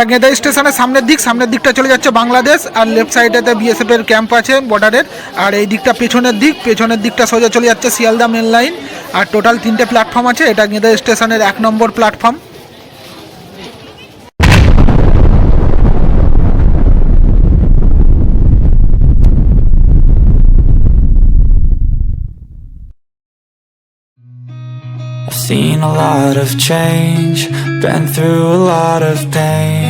এটা গেদা স্টেশনের সামনের দিক সামনের দিকটা চলে যাচ্ছে বাংলাদেশ আর লেফট সাইডেতে বিএসএফ এর ক্যাম্প আছে বর্ডারের আর এই দিকটা পেছনের দিক পেছনের দিকটা সোজা চলে যাচ্ছে শিয়ালদা মেন লাইন আর টোটাল তিনটে প্ল্যাটফর্ম আছে এটা গেদা স্টেশনের এক নম্বর platform seen a lot of change, been through a lot of pain.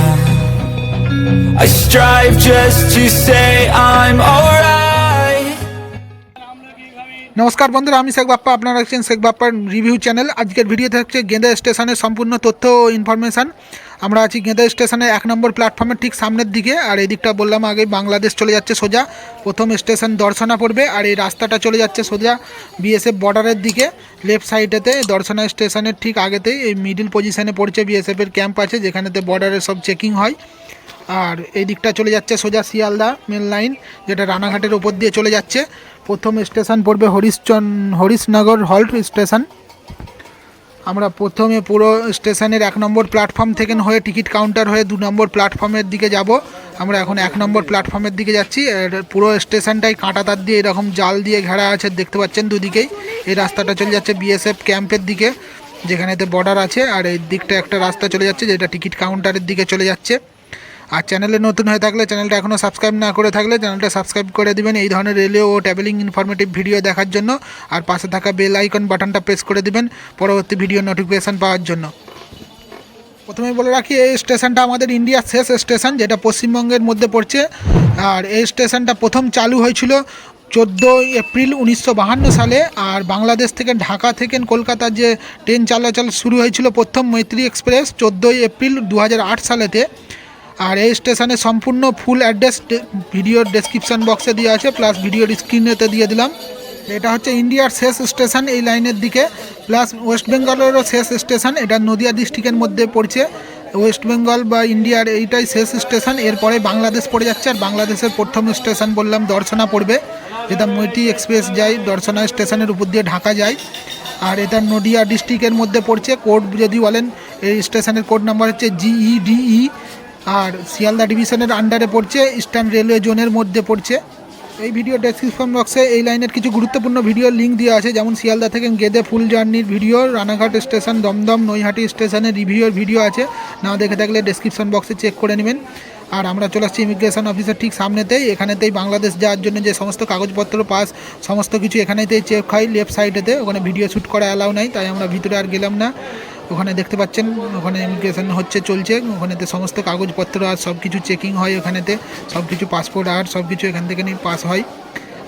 I strive just to say I'm alright. নমস্কার বন্ধুরা, আমি শেখ বাপ্পা। আপনারা দেখছেন শেখ বাপ্পার রিভিউ চ্যানেল আজকের ভিডিও থাকছে গেঁদা স্টেশনের সম্পূর্ণ তথ্য ও ইনফরমেশান আমরা আছি গেঁদা স্টেশনের এক নম্বর প্ল্যাটফর্মের ঠিক সামনের দিকে। আর এদিকটা বললাম আগে, বাংলাদেশ চলে যাচ্ছে সোজা। প্রথম স্টেশন দর্শনা পড়বে, আর এই রাস্তাটা চলে যাচ্ছে সোজা বিএসএফ বর্ডারের দিকে। লেফট সাইডেতে দর্শনা স্টেশনের ঠিক আগেতেই এই মিডিল পজিশনে পড়ছে বিএসএফের ক্যাম্প আছে, যেখানেতে বর্ডারের সব চেকিং হয়। আর এই দিকটা চলে যাচ্ছে সোজা শিয়ালদা মেন লাইন যেটা রানাঘাটের ওপর দিয়ে চলে যাচ্ছে। প্রথম স্টেশন পড়বে হরিশচন, হরিশনগর হল্ট স্টেশন আমরা প্রথমে পুরো স্টেশনের এক নম্বর প্ল্যাটফর্ম থেকে হয়ে টিকিট কাউন্টার হয়ে দু নম্বর প্ল্যাটফর্মের দিকে যাব। আমরা এখন এক নম্বর প্ল্যাটফর্মের দিকে যাচ্ছি। পুরো স্টেশনটাই কাঁটা তার দিয়ে এরকম জাল দিয়ে ঘেরা আছে, দেখতে পাচ্ছেন দুদিকেই। এই রাস্তাটা চলে যাচ্ছে বিএসএফ ক্যাম্পের দিকে, যেখানেতে বর্ডার আছে। আর এই দিকটা একটা রাস্তা চলে যাচ্ছে, যেটা টিকিট কাউন্টারের দিকে চলে যাচ্ছে। আর চ্যানেলে নতুন হয়ে থাকলে চ্যানেলটা এখনও সাবস্ক্রাইব না করে থাকলে চ্যানেলটা সাবস্ক্রাইব করে দেবেন এই ধরনের রেলওয়ে ও ট্রাভেলিং ইনফরমেটিভ ভিডিও দেখার জন্য। আর পাশে থাকা বেল আইকন বাটনটা প্রেস করে দিবেন পরবর্তী ভিডিও নোটিফিকেশান পাওয়ার জন্য। প্রথমে বলে রাখি, এই স্টেশনটা আমাদের ইন্ডিয়ার শেষ স্টেশন যেটা পশ্চিমবঙ্গের মধ্যে পড়ছে। আর এই স্টেশনটা প্রথম চালু হয়েছিল চোদ্দোই এপ্রিল উনিশশো সালে। আর বাংলাদেশ থেকে ঢাকা থেকে কলকাতার যে ট্রেন চলাচল শুরু হয়েছিল প্রথম মৈত্রী এক্সপ্রেস চোদ্দোই এপ্রিল দু হাজার আট সালেতে। আর এই স্টেশনে সম্পূর্ণ ফুল অ্যাড্রেস ভিডিওর ডেসক্রিপশন বক্সে দেওয়া আছে প্লাস ভিডিওর স্ক্রিনেতে দিয়ে দিলাম। এটা হচ্ছে ইন্ডিয়ার শেষ স্টেশন এই লাইনের দিকে প্লাস ওয়েস্ট বেঙ্গলেরও শেষ স্টেশন এটা নদিয়া ডিস্ট্রিক্টের মধ্যে পড়ছে। ওয়েস্ট বেঙ্গল বা ইন্ডিয়ার এইটাই শেষ স্টেশন এরপরে বাংলাদেশ পড়ে যাচ্ছে, আর বাংলাদেশের প্রথম স্টেশন বললাম দর্শনা পড়বে। যেটা মৈত্রী এক্সপ্রেস যায়, দর্শনা স্টেশনের উপর দিয়ে ঢাকা যায়। আর এটা নদিয়া ডিস্ট্রিক্টের মধ্যে পড়ছে কোড যদি বলেন, এই স্টেশনের কোড নাম্বার হচ্ছে জিইডিই আর শিয়ালদা ডিভিশনের আন্ডারে পড়ছে ইস্টার্ন রেলওয়ে জোনের মধ্যে পড়ছে। এই ভিডিও ডেসক্রিপশন বক্সে এই লাইনের কিছু গুরুত্বপূর্ণ ভিডিও লিঙ্ক দেওয়া আছে। যেমন শিয়ালদা থেকে গেদে ফুল জার্নির ভিডিও রানাঘাট স্টেশন দমদম, নৈহাটি স্টেশনের রিভিউর ভিডিও আছে। না দেখে থাকলে ডেসক্রিপশন বক্সে চেক করে নেবেন। আর আমরা চলে আসছি ইমিগ্রেশন অফিসের ঠিক সামনেতেই। এখানেতেই বাংলাদেশ যাওয়ার জন্য যে সমস্ত কাগজপত্র পাস সমস্ত কিছু এখানেতেই চেক হয় লেফট সাইডেতে ওখানে ভিডিও শ্যুট করা অ্যালাউ নাই, তাই আমরা ভিতরে আর গেলাম না। ওখানে দেখতে পাচ্ছেন, ওখানে ইমিগ্রেশন হচ্ছে, চলছে। ওখানেতে সমস্ত কাগজপত্র আর সব কিছু চেকিং হয় ওখানেতে। সব কিছু পাসপোর্ট আর সব কিছু এখান থেকে নিয়ে পাস হয়।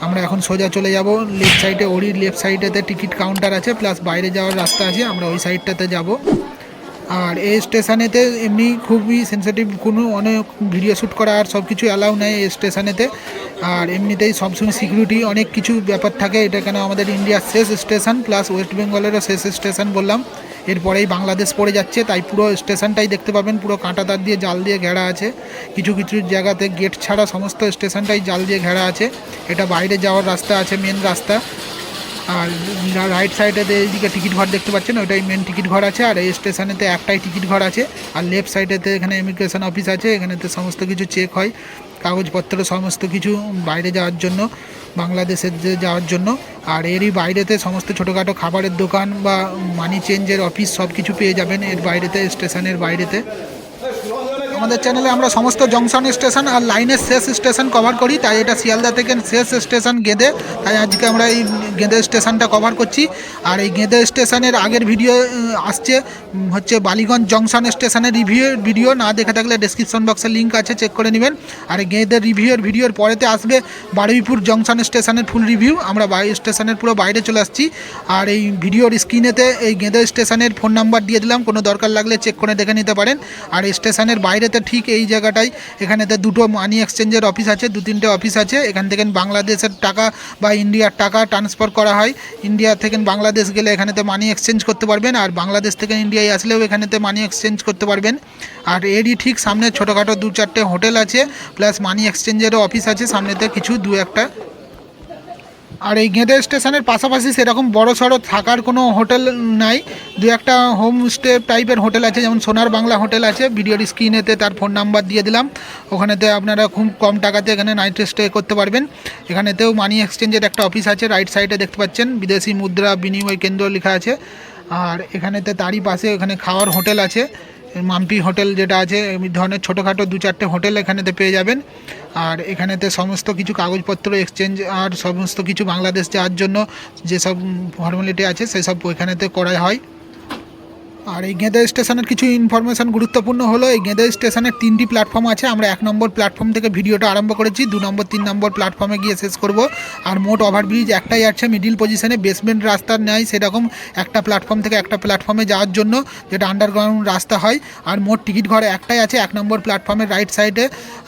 আমরা এখন সোজা চলে যাব। লেফট সাইডে ওরির লেফট সাইডেতে টিকিট কাউন্টার আছে প্লাস বাইরে যাওয়ার রাস্তা আছে। আমরা ওই সাইডটাতে যাব। আর এই স্টেশনেতে এমনি খুবই সেন্সিটিভ কোনো অনেক ভিডিও শ্যুট করা আর সব কিছু অ্যালাউ নেয় এই স্টেশনেতে আর এমনিতেই সবসময় সিকিউরিটি অনেক কিছু ব্যাপার থাকে। এটা কেন আমাদের ইন্ডিয়ার শেষ স্টেশন প্লাস ওয়েস্ট বেঙ্গলেরও শেষ স্টেশন বললাম। এরপরেই বাংলাদেশ পড়ে যাচ্ছে, তাই পুরো স্টেশনটাই দেখতে পাবেন। পুরো কাঁটা তার দিয়ে জাল দিয়ে ঘেরা আছে। কিছু কিছু জায়গাতে গেট ছাড়া সমস্ত স্টেশনটাই জাল দিয়ে ঘেরা আছে। এটা বাইরে যাওয়ার রাস্তা আছে মেন রাস্তা। আর রাইট সাইডে এইদিকে টিকিট ঘর দেখতে পাচ্ছেন ওইটাই মেন টিকিট ঘর আছে। আর এই স্টেশনেতে একটাই টিকিট ঘর আছে। আর লেফট সাইডেতে এখানে ইমিগ্রেশন অফিস আছে। এখানেতে সমস্ত কিছু চেক হয়। কাগজপত্র, সমস্ত কিছু বাইরে যাওয়ার জন্য। বাংলাদেশের যাওয়ার জন্য। আর এরই বাইরেতে সমস্ত ছোটোখাটো খাবারের দোকান বা মানি চেঞ্জের অফিস সব কিছু পেয়ে যাবেন এর বাইরেতে স্টেশনের বাইরেতে। আমাদের চ্যানেলে আমরা সমস্ত জংশন স্টেশন আর লাইনের শেষ স্টেশন কভার করি, তাই এটা শিয়ালদা থেকে শেষ স্টেশন গেঁদে, তাই আজকে আমরা এই গেঁদে স্টেশনটা কভার করছি। আর এই গেঁদে স্টেশনের আগের ভিডিও আসছে হচ্ছে বালিগঞ্জ জংশন স্টেশনের রিভিউ ভিডিও না দেখে থাকলে ডেসক্রিপশন বক্সে লিঙ্ক আছে চেক করে নেবেন। আর এই গেঁদের রিভিউর ভিডিওর পরেতে আসবে বারুইপুর জংশন স্টেশনের ফুল রিভিউ আমরা বাই স্টেশনের পুরো বাইরে চলে আসছি। আর এই ভিডিওর স্ক্রিনেতে এই গেঁদে স্টেশনের ফোন নাম্বার দিয়ে দিলাম, কোনো দরকার লাগলে চেক করে দেখে নিতে পারেন। আর স্টেশনের বাইরে সামনেতে ঠিক এই জায়গাটায় এখানেতে দুটো মানি এক্সচেঞ্জের অফিস আছে, দু তিনটে অফিস আছে। এখান থেকে বাংলাদেশের টাকা বা ইন্ডিয়ার টাকা ট্রান্সফার করা হয়। ইন্ডিয়া থেকে বাংলাদেশ গেলে এখানেতে মানি এক্সচেঞ্জ করতে পারবেন আর বাংলাদেশ থেকে ইন্ডিয়ায় আসলেও এখানেতে মানি এক্সচেঞ্জ করতে পারবেন। আর এরই ঠিক সামনে ছোটোখাটো দু চারটে হোটেল আছে প্লাস মানি এক্সচেঞ্জেরও অফিস আছে। সামনেতে কিছু দু একটা আর এই গেঁদে স্টেশনের পাশাপাশি সেরকম বড় সড়ো থাকার কোনো হোটেল নাই। দু একটা হোমস্টে টাইপের হোটেল আছে, যেমন সোনার বাংলা হোটেল আছে, ভিডিওর স্ক্রিনেতে তার ফোন নাম্বার দিয়ে দিলাম। ওখানেতে আপনারা খুব কম টাকাতে এখানে নাইট স্টে করতে পারবেন। এখানেতেও মানি এক্সচেঞ্জের একটা অফিস আছে, রাইট সাইডে দেখতে পাচ্ছেন, বিদেশি মুদ্রা বিনিময় কেন্দ্র লেখা আছে। আর এখানেতে তারই পাশে এখানে খাওয়ার হোটেল আছে। মাম্পি হোটেল যেটা আছে এই ধরনের ছোটোখাটো দু চারটে হোটেল এখানেতে পেয়ে যাবেন। আর এখানেতে সমস্ত কিছু কাগজপত্র এক্সচেঞ্জ আর সমস্ত কিছু বাংলাদেশ যাওয়ার জন্য যেসব ফর্মালিটি আছে, সেসব এখানেতে করা হয়। আর এই গেঁদা স্টেশনের কিছু ইনফরমেশান গুরুত্বপূর্ণ হলো, এই গেঁদা স্টেশনের তিনটি প্ল্যাটফর্ম আছে। আমরা এক নম্বর প্ল্যাটফর্ম থেকে ভিডিওটা আরম্ভ করেছি, দু নম্বর, তিন নম্বর প্ল্যাটফর্মে গিয়ে শেষ করব। আর মোট ওভারব্রিজ একটাই আছে মিডিল পজিশনে বেসমেন্ট রাস্তার নেয় সেরকম একটা প্ল্যাটফর্ম থেকে একটা প্ল্যাটফর্মে যাওয়ার জন্য, যেটা আন্ডারগ্রাউন্ড রাস্তা হয়। আর মোট টিকিট ঘর একটাই আছে, এক নম্বর প্ল্যাটফর্মের রাইট সাইডে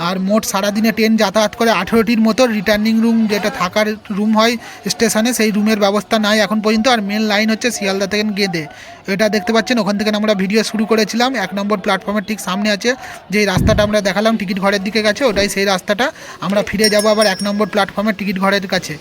আর মোট সারাদিনে ট্রেন যাতায়াত করে আঠেরোটির মতো রিটার্নিং রুম যেটা থাকার রুম হয় স্টেশনে সেই রুমের ব্যবস্থা নাই এখন পর্যন্ত। আর মেন লাইন হচ্ছে শিয়ালদা থেকে গেঁদে। এটা দেখতে পাচ্ছেন, ওখান থেকে আমরা ভিডিও শুরু করেছিলাম। এক নম্বর প্ল্যাটফর্মের ঠিক সামনে আছে যে রাস্তাটা আমরা দেখালাম, টিকিট ঘরের দিকে গেছে, ওটাই সেই রাস্তাটা। আমরা ফিরে যাব আবার এক নম্বর প্ল্যাটফর্মের টিকিট ঘরের কাছে।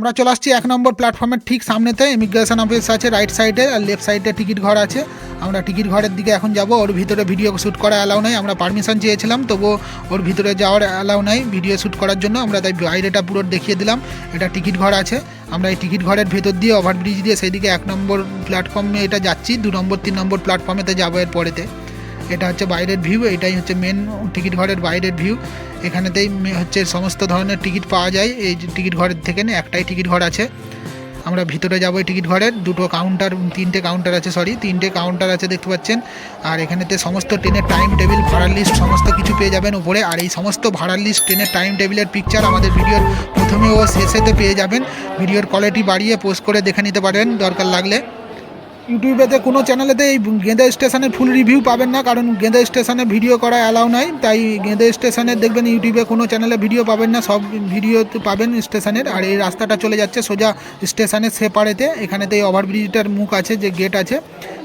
আমরা চলে আসছি এক নম্বর প্ল্যাটফর্মের ঠিক সামনেতে ইমিগ্রেশন অফিস আছে রাইট সাইডে আর লেফট সাইডে টিকিট ঘর আছে। আমরা টিকিট ঘরের দিকে এখন যাব, ওর ভিতরে ভিডিও শ্যুট করা অ্যালাউ নাই, আমরা পারমিশন চেয়েছিলাম তবুও ওর ভিতরে যাওয়ার অ্যালাউ নাই ভিডিও শ্যুট করার জন্য আমরা তাই বাইরেটা পুরো দেখিয়ে দিলাম, এটা টিকিট ঘর আছে। আমরা এই টিকিট ঘরের ভেতর দিয়ে ওভারব্রিজ দিয়ে সেইদিকে এক নম্বর প্ল্যাটফর্মে এটা যাচ্ছি, দু নম্বর, তিন নম্বর প্ল্যাটফর্মেতে যাব এর পরেতে এটা হচ্ছে বাইরের ভিউ এটাই হচ্ছে মেন টিকিট ঘরের বাইরের ভিউ এখানেতেই হচ্ছে সমস্ত ধরনের টিকিট পাওয়া যায়। এই টিকিট ঘরের থেকে না, একটাই টিকিট ঘর আছে। আমরা ভিতরে যাব এই টিকিট ঘরের। দুটো কাউন্টার তিনটে কাউন্টার আছে সরি তিনটে কাউন্টার আছে, দেখতে পাচ্ছেন। আর এখানেতে সমস্ত ট্রেনের টাইম টেবিল ভাড়ার লিস্ট সমস্ত কিছু পেয়ে যাবেন উপরে। আর এই সমস্ত ভাড়ার লিস্ট ট্রেনের টাইম টেবিলের পিকচার আমাদের ভিডিওর প্রথমে ও শেষেতে পেয়ে যাবেন। ভিডিওর কোয়ালিটি বাড়িয়ে পোস্ট করে দেখে নিতে পারেন, দরকার লাগলে। ইউটিউবেতে কোনো চ্যানেলেতে এই গেঁদা স্টেশনের ফুল রিভিউ পাবেন না, কারণ গেঁদা স্টেশনে ভিডিও করা অ্যালাউ নাই, তাই গেঁদা স্টেশনের দেখবেন ইউটিউবে কোনো চ্যানেলে ভিডিও পাবেন না, সব ভিডিও পাবেন স্টেশনের, আর এই রাস্তাটা চলে যাচ্ছে সোজা স্টেশনের সেপারেতে, এখানেতে এই ওভারব্রিজটার মুখ আছে, যে গেট আছে,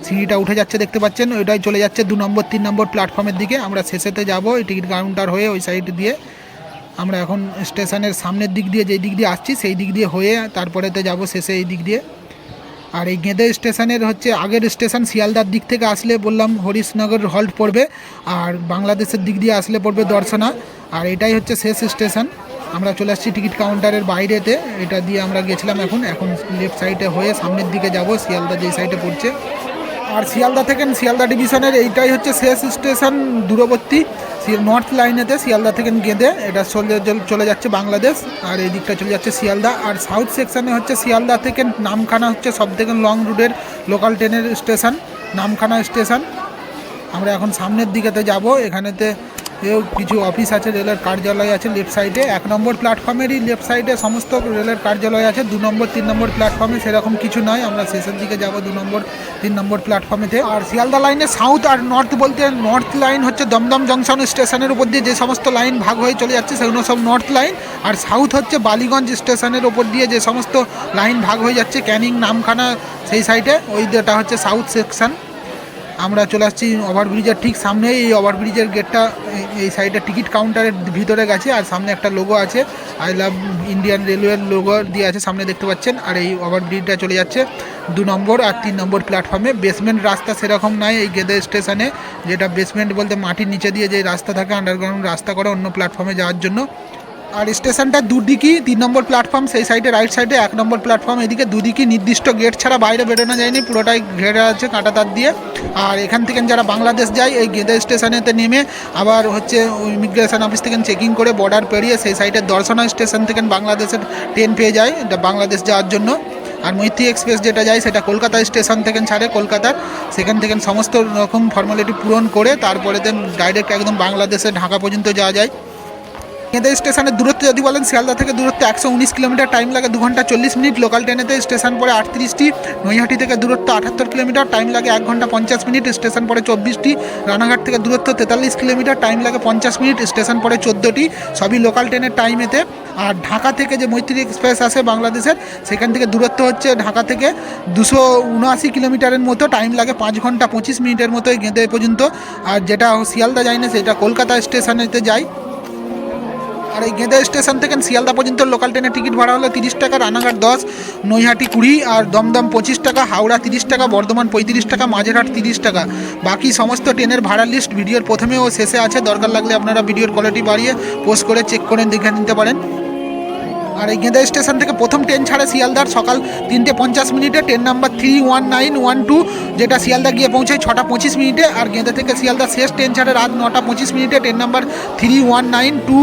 সিঁড়িটা উঠে যাচ্ছে, দেখতে পাচ্ছেন, ওইটাই চলে যাচ্ছে দু নম্বর, তিন নম্বর প্ল্যাটফর্মের দিকে, আমরা শেষেতে যাব, এই টিকিট কাউন্টার হয়ে ওই সাইড দিয়ে, আমরা এখন স্টেশনের সামনের দিক দিয়ে, যেই দিক দিয়ে আসছি, সেই দিক দিয়ে হয়ে তারপরেতে যাব শেষে এই দিক দিয়ে। আর এই গেঁদে স্টেশনের হচ্ছে আগের স্টেশন শিয়ালদার দিক থেকে আসলে বললাম হরিশনগর হল্ট পড়বে আর বাংলাদেশের দিক দিয়ে আসলে পড়বে দর্শনা। আর এটাই হচ্ছে শেষ স্টেশন। আমরা চলে আসছি টিকিট কাউন্টারের বাইরেতে। এটা দিয়ে আমরা গেছিলাম এখন। এখন লেফট সাইডে হয়ে সামনের দিকে যাব। শিয়ালদা যেই সাইডে পড়ছে। আর শিয়ালদা থেকে শিয়ালদা ডিভিশনের এইটাই হচ্ছে শেষ স্টেশন দূরবর্তী নর্থ লাইনেতে শিয়ালদা থেকে গেঁদে এটা চলে চলে যাচ্ছে বাংলাদেশ, আর এই দিকটা চলে যাচ্ছে শিয়ালদা, আর সাউথ সেকশনে হচ্ছে শিয়ালদা থেকে নামখানা হচ্ছে সব থেকে লং রুটের লোকাল ট্রেনের স্টেশন নামখানা স্টেশন আমরা এখন সামনের দিকেতে যাব, এখানেতে এও কিছু অফিস আছে, রেলের কার্যালয় আছে লেফট সাইডে এক নম্বর প্ল্যাটফর্মেরই লেফট সাইডে সমস্ত রেলের কার্যালয় আছে। দু নম্বর, তিন নম্বর প্ল্যাটফর্মে সেরকম কিছু নয়। আমরা শেষের দিকে যাব দু নম্বর, তিন নম্বর প্ল্যাটফর্মেতে আর শিয়ালদা লাইনে সাউথ আর নর্থ বলতে নর্থ লাইন হচ্ছে দমদম জংশন স্টেশনের উপর দিয়ে যে সমস্ত লাইন ভাগ হয়ে চলে যাচ্ছে, সেগুলো সব নর্থ লাইন আর সাউথ হচ্ছে বালিগঞ্জ স্টেশনের ওপর দিয়ে যে সমস্ত লাইন ভাগ হয়ে যাচ্ছে, ক্যানিং, নামখানা সেই সাইডে ওই যেটা হচ্ছে সাউথ সেকশন আমরা চলে আসছি ওভারব্রিজের ঠিক সামনে, এই ওভারব্রিজের গেটটা এই- সাইডে টিকিট কাউন্টারের ভিতরে গেছে, আর সামনে একটা লোগো আছে আই লাভ ইন্ডিয়ান রেলওয়ের লোগো দিয়ে আছে, সামনে দেখতে পাচ্ছেন, আর এই ওভারব্রিজটা চলে যাচ্ছে দু নম্বর আর তিন নম্বর প্ল্যাটফর্মে বেসমেন্ট রাস্তা সেরকম নাই এই গেদে স্টেশনে যেটা বেসমেন্ট বলতে মাটির নিচে দিয়ে যে রাস্তা থাকে আন্ডারগ্রাউন্ড রাস্তা করে অন্য প্ল্যাটফর্মে যাওয়ার জন্য। আর স্টেশনটা দুদিকই, তিন নম্বর প্ল্যাটফর্ম সেই সাইডে রাইট সাইডে এক নম্বর প্ল্যাটফর্ম এদিকে দুদিকই নির্দিষ্ট গেট ছাড়া বাইরে বেরোনো যায়নি, পুরোটাই ঘেরা আছে কাঁটা তার দিয়ে। আর এখান থেকে যারা বাংলাদেশ যায়, এই গেদে স্টেশনেতে নেমে আবার হচ্ছে ইমিগ্রেশন অফিস থেকে চেকিং করে বর্ডার পেরিয়ে সেই সাইডে দর্শনা স্টেশন থেকে বাংলাদেশের ট্রেন পেয়ে যায়, এটা বাংলাদেশ যাওয়ার জন্য। আর মৈত্রী এক্সপ্রেস যেটা যায়, সেটা কলকাতা স্টেশন থেকে ছাড়ে কলকাতার। সেখান থেকে সমস্ত রকম ফর্মালিটি পূরণ করে তারপরে ডাইরেক্ট একদম বাংলাদেশে, ঢাকা পর্যন্ত যাওয়া যায়। কেঁদে স্টেশনের দূরত্ব যদি বলেন, শিয়ালদা থেকে দূরত্ব একশো উনিশ কিলোমিটার টাইম লাগে দু ঘণ্টা চল্লিশ মিনিট। লোকাল ট্রেনেতে স্টেশন পরে আটত্রিশটি। নৈহাটি থেকে দূরত্ব আটাত্তর কিলোমিটার টাইম লাগে এক ঘণ্টা পঞ্চাশ মিনিট। স্টেশন পরে চব্বিশটি। রানাঘাট থেকে দূরত্ব তেতাল্লিশ কিলোমিটার টাইম লাগে পঞ্চাশ মিনিট। স্টেশন পরে চোদ্দোটি। সবই লোকাল ট্রেনের টাইমেতে আর ঢাকা থেকে যে মৈত্রী এক্সপ্রেস আসে বাংলাদেশের, সেখান থেকে দূরত্ব হচ্ছে ঢাকা থেকে দুশো উনআশি কিলোমিটারের মতো। টাইম লাগে পাঁচ ঘণ্টা পঁচিশ মিনিটের মতো এই গেঁদে পর্যন্ত। আর যেটা শিয়ালদা যায় না সেটা কলকাতা স্টেশনেতে যায়। আর এই গেঁদে স্টেশন থেকে শিয়ালদা পর্যন্ত লোকাল ট্রেনের টিকিট ভাড়া হলো তিরিশ টাকা, রানাঘাট দশ, নৈহাটি কুড়ি আর দমদম পঁচিশ টাকা, হাওড়া তিরিশ টাকা, বর্ধমান পঁয়ত্রিশ টাকা, মাঝেরহাট তিরিশ টাকা। বাকি সমস্ত ট্রেনের ভাড়ার লিস্ট ভিডিওর প্রথমে ও শেষে আছে। দরকার লাগলে আপনারা ভিডিওর কোয়ালিটি বাড়িয়ে পোস্ট করে চেক করে দেখে নিতে পারেন। আর এই গেঁদা স্টেশন থেকে প্রথম ট্রেন ছাড়ে শিয়ালদার সকাল তিনটে পঞ্চাশ মিনিটে। Train number three one nine one two যেটা শিয়ালদা গিয়ে পৌঁছায় ছটা পঁচিশ মিনিটে। আর গেঁদা থেকে শিয়ালদা শেষ ট্রেন ছাড়ে রাত নটা পঁচিশ মিনিটে। Train number three one nine two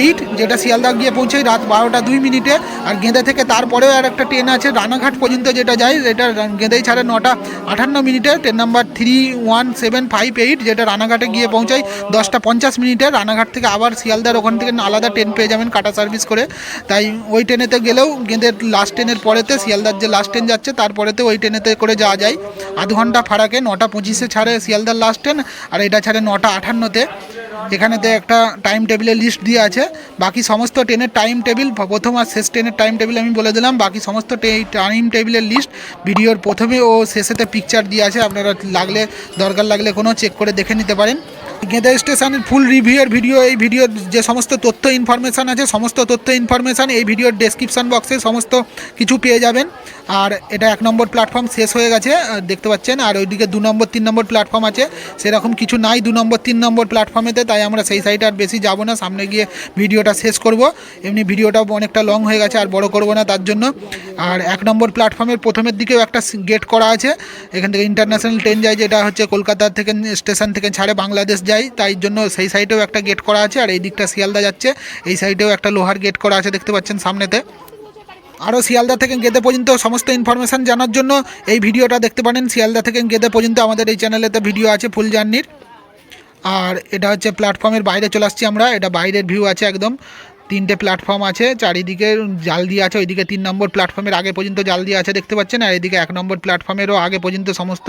eight যেটা শিয়ালদা গিয়ে পৌঁছায় রাত বারোটা দুই মিনিটে। আর গেঁদা থেকে তারপরেও আর একটা ট্রেন আছে রানাঘাট পর্যন্ত যেটা যায় এটা গেঁদাই ছাড়ে নটা আটান্ন মিনিটে। Train number three one seven five eight যেটা রানাঘাটে গিয়ে পৌঁছায় দশটা পঞ্চাশ মিনিটে। রানাঘাট থেকে আবার শিয়ালদার ওখান থেকে আলাদা ট্রেন পেয়ে যাবেন কাটা সার্ভিস করে। তাই ওই ট্রেনেতে গেলেও গেঁদের লাস্ট ট্রেনের পরেতে শিয়ালদার যে লাস্ট ট্রেন যাচ্ছে তারপরেতে ওই ট্রেনেতে করে যাওয়া যায়। আধ ঘণ্টা ফারাকে, নটা পঁচিশে ছাড়ে শিয়ালদার লাস্ট ট্রেন, আর এটা ছাড়ে নটা আটান্নতে এখানেতে একটা টাইম টেবিলের লিস্ট দিয়ে আছে। বাকি সমস্ত ট্রেনের টাইম টেবিল প্রথম আর শেষ ট্রেনের টাইম টেবিল আমি বলে দিলাম। বাকি সমস্ত টাইম টেবিলের লিস্ট ভিডিওর প্রথমে ও শেষেতে পিকচার দিয়ে আছে। আপনারা লাগলে, দরকার লাগলে কোনো চেক করে দেখে নিতে পারেন। গেঁদা স্টেশনের ফুল রিভিউয়ের ভিডিও এই ভিডিওর যে সমস্ত তথ্য ইনফরমেশান আছে, সমস্ত তথ্য ইনফরমেশান এই ভিডিওর ডেসক্রিপশন বক্সে সমস্ত কিছু পেয়ে যাবেন। আর এটা এক নম্বর প্ল্যাটফর্ম শেষ হয়ে গেছে দেখতে পাচ্ছেন। আর ওইদিকে দু নম্বর, তিন নম্বর প্ল্যাটফর্ম আছে। সেরকম কিছু নাই দু নম্বর, তিন নম্বর প্ল্যাটফর্মেতে তাই আমরা সেই সাইডে আর বেশি যাব না। সামনে গিয়ে ভিডিওটা শেষ করব। এমনি ভিডিওটা অনেকটা লং হয়ে গেছে, আর বড় করব না তার জন্য। আর এক নম্বর প্ল্যাটফর্মের প্রথমের দিকেও একটা গেট করা আছে। এখান থেকে ইন্টারন্যাশনাল ট্রেন যায়, যেটা হচ্ছে কলকাতা থেকে স্টেশন থেকে ছাড়ে বাংলাদেশ যায়, তাই জন্য সেই সাইডেও একটা গেট করা আছে আর এই দিকটা শিয়ালদা যাচ্ছে। এই সাইডেও একটা লোহার গেট করা আছে, দেখতে পাচ্ছেন সামনেতে। আরও শিয়ালদা থেকে গেদে পর্যন্ত সমস্ত ইনফরমেশান জানার জন্য এই ভিডিওটা দেখতে পারেন। শিয়ালদা থেকে গেদে পর্যন্ত আমাদের এই চ্যানেলেতে ভিডিও আছে ফুল জার্নির আর এটা হচ্ছে প্ল্যাটফর্মের বাইরে চলে আসছি আমরা। এটা বাইরের ভিউ আছে একদম। তিনটে প্ল্যাটফর্ম আছে, চারিদিকে জাল দিয়ে আছে, ওইদিকে তিন নম্বর প্ল্যাটফর্মের আগে পর্যন্ত জাল দিয়ে আছে, দেখতে পাচ্ছেন? আর এদিকে এক নম্বর প্ল্যাটফর্মেরও আগে পর্যন্ত সমস্ত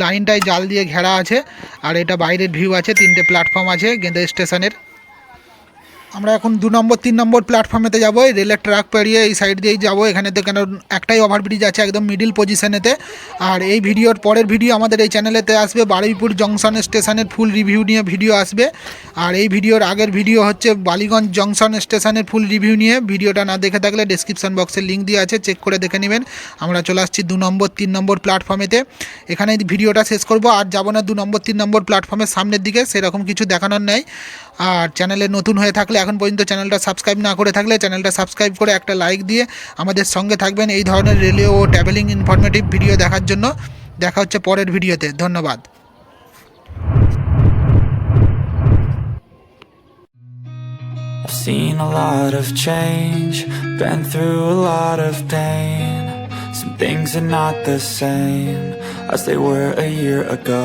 লাইনটাই জাল দিয়ে ঘেরা আছে। আর এটা বাইরের ভিউ আছে, তিনটে প্ল্যাটফর্ম আছে, গেঁদে স্টেশনের আমরা এখন দু নম্বর, তিন নম্বর প্ল্যাটফর্মেতে যাব। রেলের ট্র্যাক পেরিয়ে এই সাইড দিয়েই যাব। এখানেতে কেন, একটাই ওভারব্রিজ আছে একদম মিডিল পজিশনেতে আর এই ভিডিওর পরের ভিডিও আমাদের এই চ্যানেলেতে আসবে। বারুইপুর জংশন স্টেশনের ফুল রিভিউ নিয়ে ভিডিও আসবে। আর এই ভিডিওর আগের ভিডিও হচ্ছে বালিগঞ্জ জংশন স্টেশনের ফুল রিভিউ নিয়ে। ভিডিওটা না দেখে থাকলে ডিসক্রিপশন বক্সের লিঙ্ক দিয়ে আছে চেক করে দেখে নেবেন। আমরা চলে আসছি দু নম্বর, তিন নম্বর প্ল্যাটফর্মেতে এখানে ভিডিওটা শেষ করব। আর যাব না দু নম্বর, তিন নম্বর প্ল্যাটফর্মের সামনের দিকে। সেরকম কিছু দেখানোর নেই। আর চ্যানেলে নতুন হয়ে থাকলে এখন পর্যন্ত চ্যানেলটা সাবস্ক্রাইব না করে থাকলে চ্যানেলটা সাবস্ক্রাইব করে একটা লাইক দিয়ে আমাদের সঙ্গে থাকবেন এই ধরনের রেলিও ও ট্রাভেলিং ইনফরমেটিভ ভিডিও দেখার জন্য দেখা হচ্ছে পরের ভিডিওতে ধন্যবাদ I've seen a lot of change, been through a lot of pain. Some things are not the same as they were a year ago.